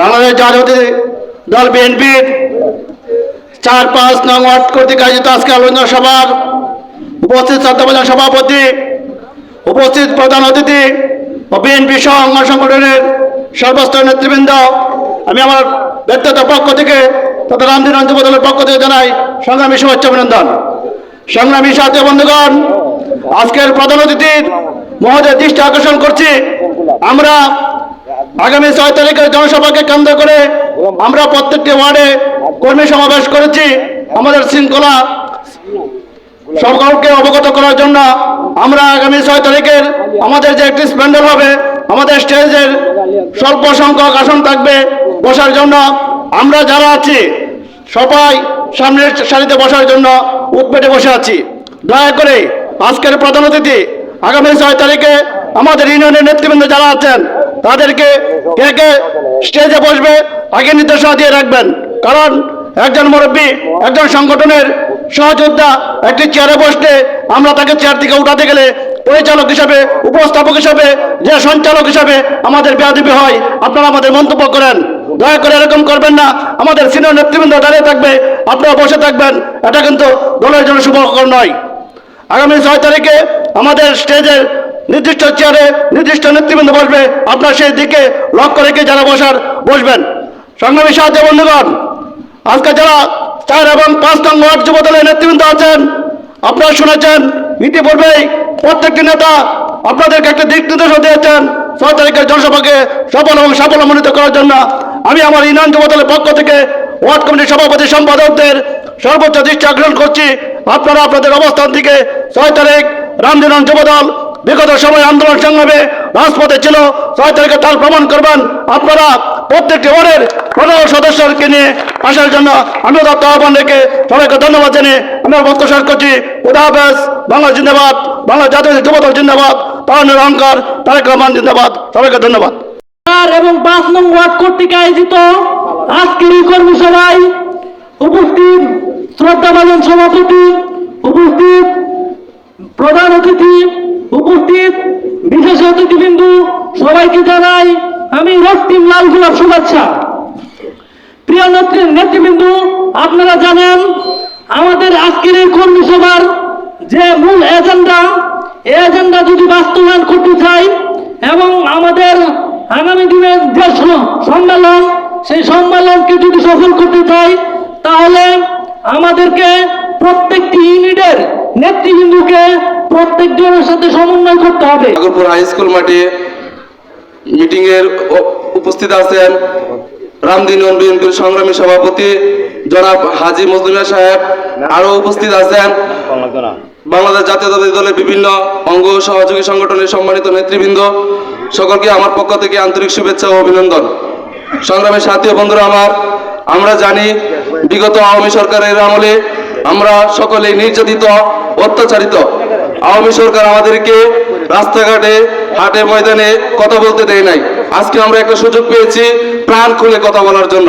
বাংলাদেশ জাতীয় দল বিএনপির চার, পাঁচ নং ওয়ার্ড কর্তৃক আয়োজিত আজকে আলোচনা সভার উপস্থিত শ্রদ্ধাভাজন সভাপতি, উপস্থিত প্রধান অতিথি ও বিএনপি সহ অঙ্গ সংগঠনের সর্বস্তর নেতৃবৃন্দ, আমি আমার ব্যক্তিগত পক্ষ থেকে তথা রামদিন অঞ্চল দলের পক্ষ থেকে জানাই সংগ্রামী শুভেচ্ছা অভিনন্দন। সংগ্রামী সাথী বন্ধুগণ, আজকের প্রধান অতিথির মহোদয় দৃষ্টি আকর্ষণ করছি। আমরা আগামী ছয় তারিখের জনসভাকে কেন্দ্র করে আমরা প্রত্যেকটি ওয়ার্ডে কর্মী সমাবেশ করেছি। আমাদের শৃঙ্খলা সকলকে অবগত করার জন্য আমরা আগামী ছয় তারিখের আমাদের যে একটি স্প্যান্ডেল হবে, আমাদের স্টেজের স্বল্প সংখ্যক আসন থাকবে বসার জন্য। আমরা যারা আছি, সবাই সামনের সারিতে বসার জন্য উৎপেটে বসে আছি। দয়া করে আজকের প্রধান অতিথি, আগামী ছয় তারিখে আমাদের ইউনিয়নের নেতৃবৃন্দ যারা আছেন তাদেরকে কে কে স্টেজে বসবে আগে নির্দেশনা দিয়ে রাখবেন। কারণ একজন মুরব্বী, একজন সংগঠনের সহযোদ্ধা একটি চেয়ারে বসতে আমরা তাকে চেয়ার থেকে উঠাতে গেলে পরিচালক হিসাবে, উপস্থাপক হিসাবে, যে সঞ্চালক হিসাবে আমাদের বেয়াদিবি হয়, আপনারা আমাদের মন্তব্য করেন। দয়া করে এরকম করবেন না। আমাদের সিনিয়র নেতৃবৃন্দ দাঁড়িয়ে থাকবে আপনারা বসে থাকবেন। এটা কিন্তু দলের জন্য শুভকর নয়। আগামী ছয় তারিখে আমাদের স্টেজের নির্দিষ্ট চেয়ারে নির্দিষ্ট নেতৃবৃন্দ বসবে। আপনার সেই দিকে লক্ষ্য রেখে যারা বসার, বসবেন। সংগ্রামী সাহায্য বন্ধুগণ, আজকে যারা চার এবং পাঁচ নং ওয়ার্ড যুব দলের নেতৃবৃন্দ আছেন, আপনারা শুনেছেন, ইতিপূর্বেই প্রত্যেকটি নেতা আপনাদেরকে একটা দিক নির্দেশনা দিয়েছেন ছয় তারিখের জনসভাকে সফল এবং সাফল্যমণ্ডিত করার জন্য। আমি আমার ইউনিয়ন যুব দলের পক্ষ থেকে ওয়ার্ড কমিটির সভাপতি, সম্পাদকদের সর্বোচ্চ দৃষ্টি আকর্ষণ করছি। আপনারা আপনাদের অবস্থান থেকে ছয় তারিখ রামদিনন যুবদল বিগত সময় আন্দোলন সংগ্রামে রাজপথে ছিল, ছয় তারিখে তার প্রমাণ করবেন। আপনারা প্রত্যেকটি ওয়ার্ডের পনেরো সদস্যকে নিয়ে আসার জন্য আমি দত্ত আহ্বান রেখে সবাইকে ধন্যবাদ জানিয়ে আমি আমার বক্তব্য শেষ করছি। হাফেজ, বাংলা জিন্দাবাদ, বাংলা জাতীয় যুবদল জিন্দাবাদ তারণের অহংকার, তারেক রহমান জিন্দাবাদ। সবাইকে ধন্যবাদ। এবং পাঁচ নং ওয়ার্ড কর্তৃক আয়োজিত আজকের এই কর্মী সভায় উপস্থিত শ্রদ্ধাভাজন সভাপতি উপস্থিত প্রধান অতিথি উপস্থিত বিশেষ অতিথিবৃন্দু, সবাইকে জানাই আমি রক্তিম লাল গোলাপ শুভেচ্ছা। প্রিয় নেত্রী নেতৃবৃন্দ, আপনারা জানেন আমাদের আজকের এই কর্মী সভার যে মূল এজেন্ডা, এই এজেন্ডা যদি বাস্তবায়ন করতে চাই এবং আমাদের আগামী দিনের যে সম্মেলন, সেই সম্মেলনকে যদি সফল করতে চাই, তাহলে আমাদেরকে প্রত্যেকটি ইউনিটের নেতৃবৃন্দুকে প্রত্যেকজনের সাথে সমন্বয় করতে হবে। নাগরপুর হাই স্কুল মাঠে মিটিং এর উপস্থিত আছেন রামদিন বিএনপির সংগ্রামী সভাপতি জনাব হাজি মজলুমিয়া সাহেব, আরও উপস্থিত আছেন বাংলাদেশ জাতীয়তাবাদী দলের বিভিন্ন অঙ্গ সহযোগী সংগঠনের সম্মানিত নেতৃবৃন্দ, সকলকে আমার পক্ষ থেকে আন্তরিক শুভেচ্ছা ও অভিনন্দন। সংগ্রামের সাথী বন্ধুরা আমার, আমরা জানি বিগত আওয়ামী সরকারের আমলে আমরা সকলে নির্যাতিত, অত্যাচারিত। আওয়ামী সরকার আমাদেরকে রাস্তাঘাটে, হাটে, ময়দানে কথা বলতে দেয় নাই। আজকে আমরা একটা সুযোগ পেয়েছি প্রাণ খুলে কথা বলার জন্য।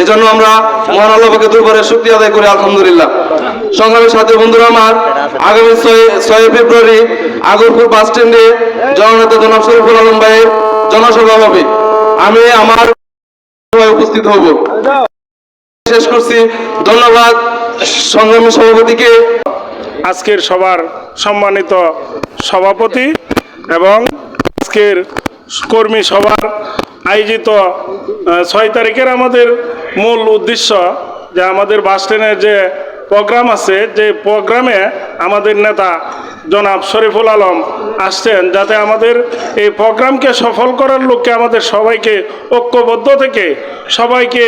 এই জন্য আমরা মহান আল্লাহকে দুর্বারে শুক্রিয়া আদায় করি, আলহামদুলিল্লাহ। সংগ্রামের সাথে বন্ধুরা আমার, আগামী ছয় ফেব্রুয়ারি আগরপুর বাস স্ট্যান্ডে জননেতা জনাব শরীফুল আলম ভাইয়ের জনসভা হবে আমি আমার উপস্থিত হব। শেষ করছি। ধন্যবাদ। সংগ্রামী সভাপতিকে আজকের সবার সম্মানিত সভাপতি এবং আজকের কর্মী সভার আয়োজিত ছয় তারিখের আমাদের মূল উদ্দেশ্য যে আমাদের বাস স্ট্যান্ডের যে প্রোগ্রাম আছে, যে প্রোগ্রামে আমাদের নেতা জনাব শরীফুল আলম আসছেন যাতে আমাদের এই প্রোগ্রামকে সফল করার লক্ষ্যে আমাদের সবাইকে ঐক্যবদ্ধ থেকে সবাইকে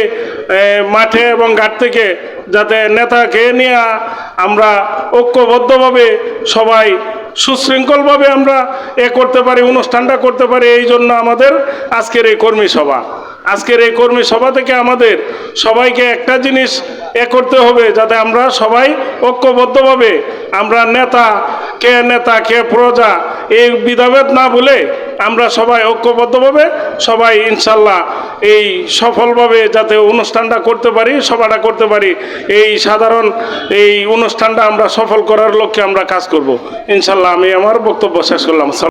মাঠে এবং ঘাট থেকে যাতে নেতাকে নিয়ে আমরা ঐক্যবদ্ধভাবে সবাই সুশৃঙ্খলভাবে আমরা এ করতে পারি, অনুষ্ঠানটা করতে পারি, এই জন্য আমাদের আজকের এই কর্মী সভা। আজকের এই কর্মী সভা থেকে আমাদের সবাইকে একটা জিনিস এ করতে হবে, যাতে আমরা সবাই ঐক্যবদ্ধভাবে আমরা নেতা কে নেতা কে প্রজা এই বিধাভেদ না বলে আমরা সবাই ঐক্যবদ্ধভাবে সবাই ইনশাল্লাহ এই সফলভাবে যাতে অনুষ্ঠানটা করতে পারি, সভাটা করতে পারি, এই সাধারণ এই অনুষ্ঠানটা আমরা সফল করার লক্ষ্যে আমরা কাজ করব। ইনশাল্লাহ আমি আমার বক্তব্য শেষ করলাম।